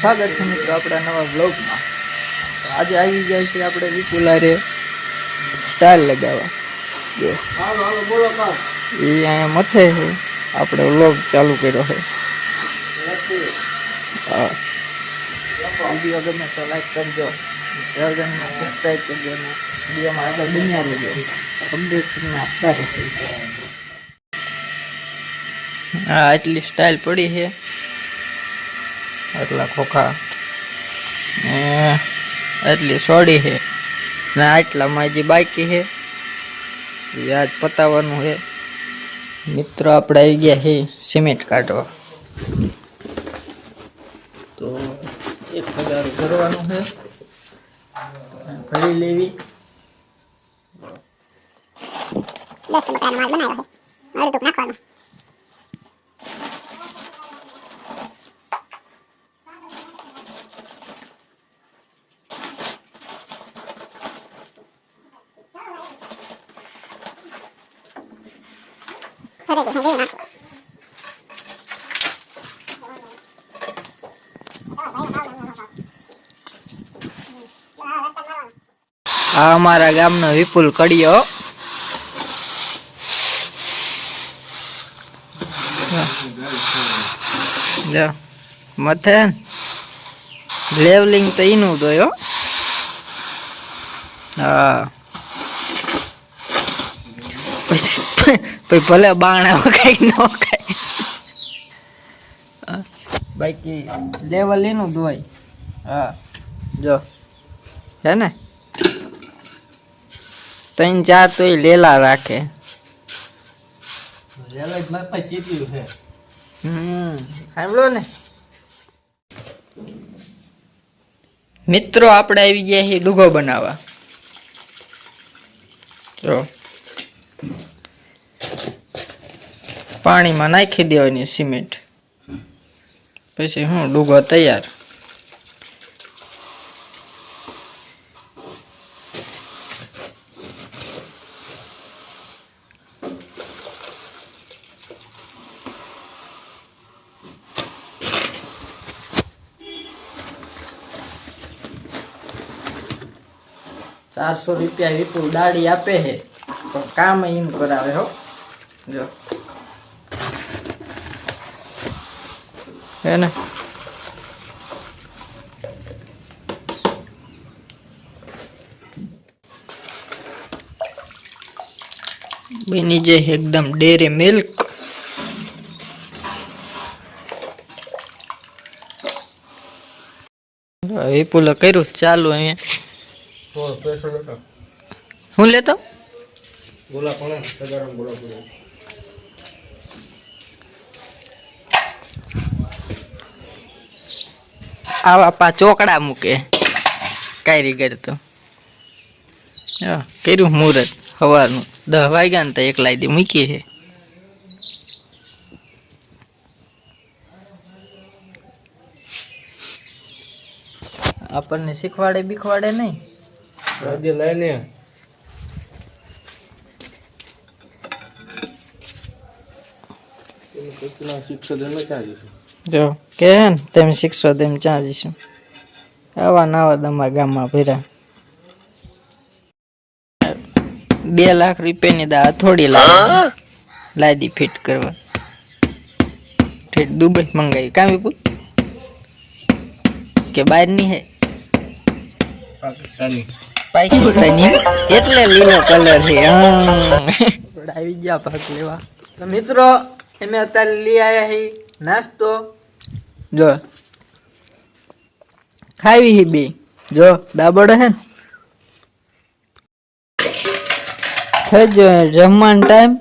સ્વાગત છે મિત્રો આપણા નવા બ્લોગમાં આજે આવી જાય છે આપણે વિપુલારે સ્ટાઇલ લગાવવા. જો. એ અહીંયા મથે છે. આપણે વ્લોગ ચાલુ કર્યો છે. હા. વીડિયો ગમે તો લાઈક કરજો. ચેનલને સબસ્ક્રાઈબ કરજો અને વિડીયોમાં આગળ બન્યા રહેજો. અપડેટ તમને આપતા રહેશે. હા એટલી સ્ટાઇલ પડી છે. આટલા ખોખા ને એટલી સોડી છે. ને આટલામાં જે બાકી છે. એ આજ પતાવવાનું છે. મિત્રો, આપણે આવી ગયા છે સિમેન્ટ કાઢવા. તો એક હજાર ભરવાનું છે. ભરી લેવી. દસ બટાનો માલ બનાવ્યો છે. અડધું નાખવાનું. ફરે કે જેવું નાખો આ અમારા ગામનો વિપુલ કડિયો. મથે લેવલિંગ તો એનું દોયો હા. પછી પછી ભલે બાણા કઈ ન કઈ બાકી લેવલ એનું દોય હા જો. છે ને? ત્રણ ચાર તો એ લેલા રાખે. હમ સાંભળો ને. મિત્રો આપણે આવી ગયા છીએ ડુગો બનાવવા. જો. પાણીમાં નાખી દેવાની સિમેન્ટ. પછી હું ડુગો તૈયાર. ચારસો રૂપિયા વિપુલ દાડી આપે છે. પણ કામ એમ કરાવે હો. જો. હે ને? બની જાય એકદમ ડેરી મિલ્ક. વિપુલે કર્યું ચાલુ અહીંયા. હું લેતો? આવા પા ચોકડા મૂકે. કારીગર તો. કર્યું મુહૂર્ત સવારનું દસ વાગ્યા ને તો એક મૂકી છે. આપણને શીખવાડે બીખવાડે નહીં. લઈને. જો કે હે ને તમે શીખશો તેમ ત્યાં જઈશું. આવા નવા તમારા ગામમાં ભર્યા બે લાખ રૂપિયાની દા થોડી લાવી લાદી. ફિટ કરવા. ઠેઠ દુબઈ મંગાવી. કામ વિપુલ? કે બહારની હે? પાકિસ્તાની. એટલે લીલો કલર છે આવી ગયા ભાગ લેવા. તો મિત્રો અમે અત્યારે લઈ આવ્યા છીએ નાસ્તો. જો. ખાવી હી બે. જો દાબડ હે થઈ ગયો જમવાનો ટાઈમ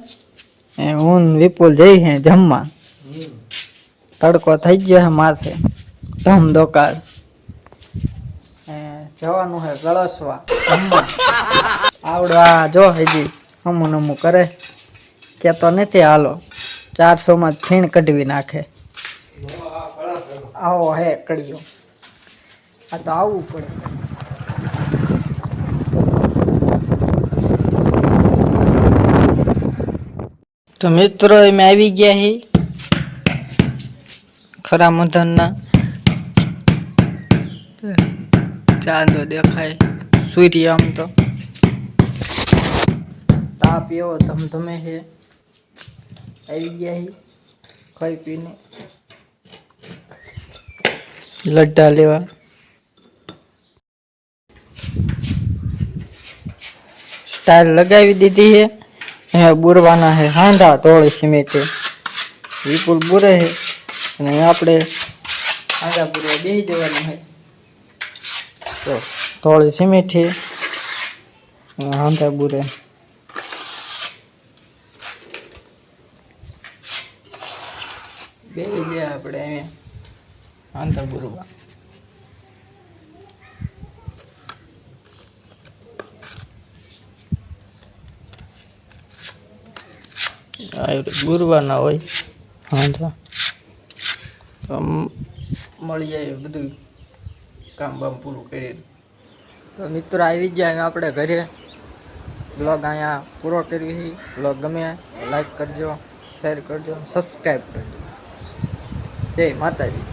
હું વિપુલ જઈ હે જમવા. તડકો થઈ ગયો હે માથે ધમ દોકાર. જવાનું હે ગળસવા. જમવા. આવડવા જો હજી અમું નમું કરે. કેતો નથી હાલો. ચારસો માં ફીણ કઢવી નાખે. આવો, હે કડિયો આ તો આવવું પડે. તો મિત્રો એમ આવી ગયા હી ખરા મધનના ચાંદો દેખાય, સૂર્ય આમ તો. તાપ એવો ધમધમે છે આવી ગયા હી, ખાઈ પીને. લડ્ડા લેવા. સ્ટાઇલ લગાવી દીધી છે અહીંયા બુરવાના છે હાંધા તોળી સિમેન્ટે. વિપુલ બુરે છે અને અહીંયા આપણે હાંધા બુરવા બેસી જવાનું છે તો થોડી સિમેન્ટ છે અને હાંધા બુરે. બે ગયા આપણે. હાંધા બુરવા ગુરવાના હોય. તો મળી જાય બધું કામ બામ પૂરું કરીને. તો મિત્રો આવી જાય આપણે ઘરે. બ્લોગ અહીંયા પૂરો કરવી બ્લોગ ગમે લાઈક કરજો શેર કરજો સબસ્ક્રાઈબ કરજો. જય માતાજી